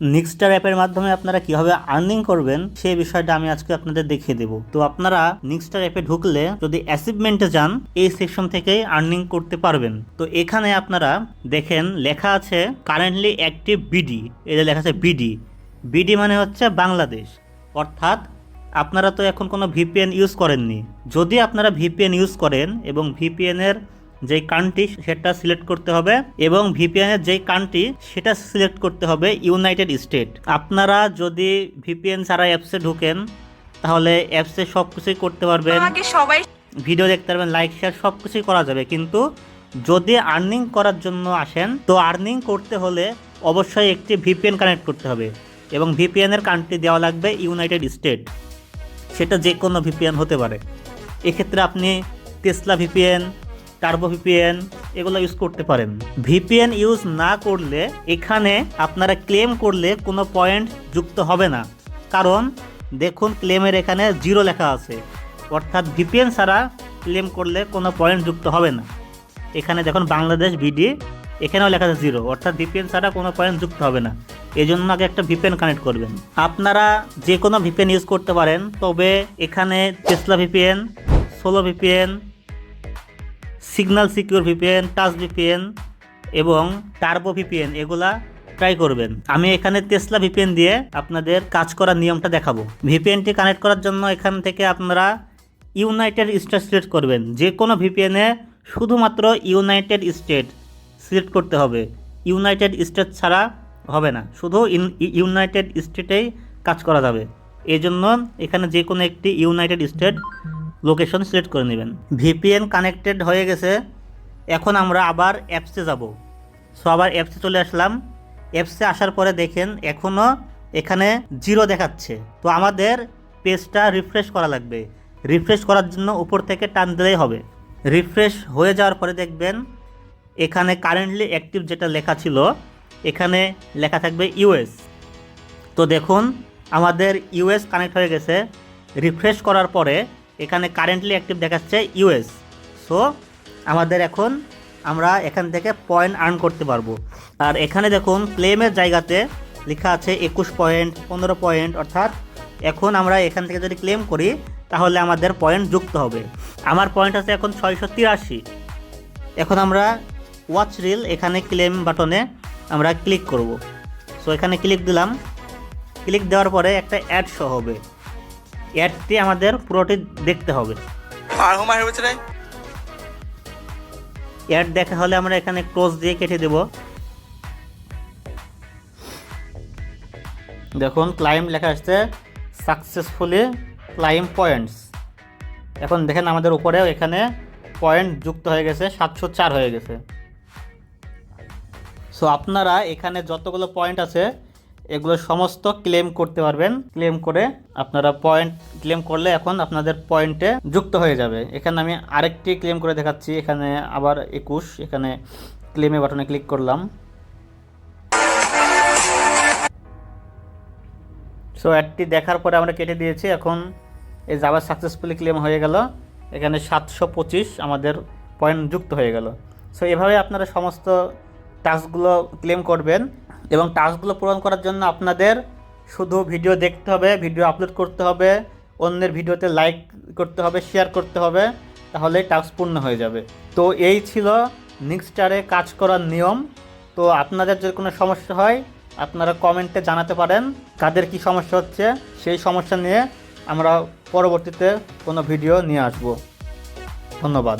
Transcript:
নিক্সটার অ্যাপের মাধ্যমে আপনারা কীভাবে আর্নিং করবেন সেই বিষয়টা আমি আজকে আপনাদের দেখিয়ে দেবো। তো আপনারা নিক্সটার অ্যাপে ঢুকলে যদি অ্যাচিভমেন্টে যান, এই সেকশন থেকেই আর্নিং করতে পারবেন। তো এখানে আপনারা দেখেন, লেখা আছে কারেন্টলি অ্যাক্টিভ বিডি এটা লেখা আছে বিডি বিডি মানে হচ্ছে বাংলাদেশ। অর্থাৎ আপনারা তো এখন কোনো ভিপিএন ইউজ করেননি। যদি আপনারা ভিপিএন ইউজ করেন এবং ভিপিএনের যেই কান্ট্রি সেটা সিলেক্ট করতে হবে এবং ভিপিএনের যেই কান্ট্রি সেটা সিলেক্ট করতে হবে ইউনাইটেড স্টেট। আপনারা যদি ভিপিএন ছাড়া অ্যাপসে ঢুকেন তাহলে অ্যাপসে সব কিছুই করতে পারবেন। সবাই ভিডিও দেখতে পারবেন লাইক শেয়ার সব কিছুই করা যাবে। কিন্তু যদি আর্নিং করার জন্য আসেন তো আর্নিং করতে হলে অবশ্যই একটি ভিপিএন কানেক্ট করতে হবে এবং ভিপিএনের কান্ট্রি দেওয়া লাগবে ইউনাইটেড স্টেট। সেটা যে কোনো ভিপিএন হতে পারে। এক্ষেত্রে আপনি টেসলা ভিপিএন টার্বো ভিপিএন এগুলো ইউজ করতে পারেন। ভিপিএন ইউজ না করলে এখানে আপনারা ক্লেম করলে কোনো পয়েন্ট যুক্ত হবে না। কারণ দেখুন ক্লেমের এখানে জিরো লেখা আছে। অর্থাৎ ভিপিএন ছাড়া ক্লেম করলে কোনো পয়েন্ট যুক্ত হবে না। এখানে দেখুন বাংলাদেশ ভিডি এখানেও লেখা আছে জিরো অর্থাৎ ভিপিএন ছাড়া কোনো পয়েন্ট যুক্ত হবে না। এই জন্য আগে একটা ভিপিএন কানেক্ট করবেন। আপনারা যে কোনো ভিপিএন ইউজ করতে পারেন, তবে এখানে Tesla VPN solo VPN signal secure VPN, touch VPN এবং টার্বো ভিপিএন, এগুলা ট্রাই করবেন। আমি এখানে টেসলা ভিপিএন দিয়ে আপনাদের কাজ করার নিয়মটা দেখাবো। ভিপিএনটি কানেক্ট করার জন্য এখান থেকে আপনারা ইউনাইটেড স্টেট সিলেক্ট করবেন। যে কোনো ভিপিএনে শুধুমাত্র ইউনাইটেড স্টেট সিলেক্ট করতে হবে। ইউনাইটেড স্টেট ছাড়া হবে না। শুধু ইউনাইটেড স্টেটেই কাজ করা যাবে। এই জন্য এখানে যে কোনো একটি ইউনাইটেড স্টেট লোকেশন সিলেক্ট করে নেবেন। ভিপিএন কানেক্টেড হয়ে গেছে। এখন আমরা আবার অ্যাপসে যাব। সো, আবার অ্যাপসে চলে আসলাম। অ্যাপসে আসার পরে দেখেন এখনও এখানে জিরো দেখাচ্ছে। তো আমাদের পেজটা রিফ্রেশ করা লাগবে। রিফ্রেশ করার জন্য উপর থেকে টান দিলেই হবে। রিফ্রেশ হয়ে যাওয়ার পরে দেখবেন এখানে কারেন্টলি অ্যাক্টিভ যেটা লেখা ছিল, এখানে লেখা থাকবে ইউএস। তো দেখুন, আমাদের ইউএস কানেক্ট হয়ে গেছে। রিফ্রেশ করার পরে এখানে কারেন্টলি অ্যাক্টিভ দেখাচ্ছে ইউএস সো আমাদের এখন আমরা এখান থেকে পয়েন্ট আর্ন করতে পারব। আর এখানে দেখুন ক্লেমের জায়গাতে লেখা আছে একুশ পয়েন্ট পনেরো পয়েন্ট অর্থাৎ এখন আমরা এখান থেকে যদি ক্লেম করি, তাহলে আমাদের পয়েন্ট যুক্ত হবে। আমার পয়েন্ট আছে এখন ছয়শো তিরাশি। এখন আমরা ওয়াচ রিল এখানে ক্লেম বাটনে আমরা ক্লিক করব। সো এখানে ক্লিক দিলাম। ক্লিক দেওয়ার পরে একটা অ্যাড শো হবে। অ্যাডটি আমাদের পুরোটি দেখতে হবে। অ্যাড দেখা হলে আমরা এখানে ক্লোজ দিয়ে কেটে দেব। দেখুন ক্লাইম লেখা আসছে সাকসেসফুলি ক্লাইম পয়েন্টস এখন দেখেন আমাদের উপরেও এখানে পয়েন্ট যুক্ত হয়ে গেছে সাতশো চার হয়ে গেছে। সো আপনারা এখানে যতগুলো পয়েন্ট আছে এগুলো সমস্ত ক্লেম করতে পারবেন। ক্লেম করে আপনারা পয়েন্ট ক্লেম করলে এখন আপনাদের পয়েন্টে যুক্ত হয়ে যাবে। এখানে আমি আরেকটি ক্লেম করে দেখাচ্ছি। এখানে আবার একুশ। এখানে ক্লেমে বাটনে ক্লিক করলাম। সো অ্যাডটি দেখার পরে আমরা কেটে দিয়েছি। এখন এই আবার সাকসেসফুলি ক্লেম হয়ে গেল। এখানে সাতশো পঁচিশ আমাদের পয়েন্ট যুক্ত হয়ে গেল। সো এভাবে আপনারা সমস্ত টাস্কগুলো ক্লেম করবেন। এবং টাস্কগুলো পূরণ করার জন্য আপনাদের শুধু ভিডিও দেখতে হবে, ভিডিও আপলোড করতে হবে, অন্যের ভিডিওতে লাইক করতে হবে শেয়ার করতে হবে, তাহলে টাস্ক পূর্ণ হয়ে যাবে। তো এই ছিল নিক্সটারে কাজ করার নিয়ম। তো আপনাদের যদি কোনো সমস্যা হয়, আপনারা কমেন্টে জানাতে পারেন কাদের কি সমস্যা হচ্ছে। সেই সমস্যা নিয়ে আমরা পরবর্তীতে কোনো ভিডিও নিয়ে আসব। ধন্যবাদ।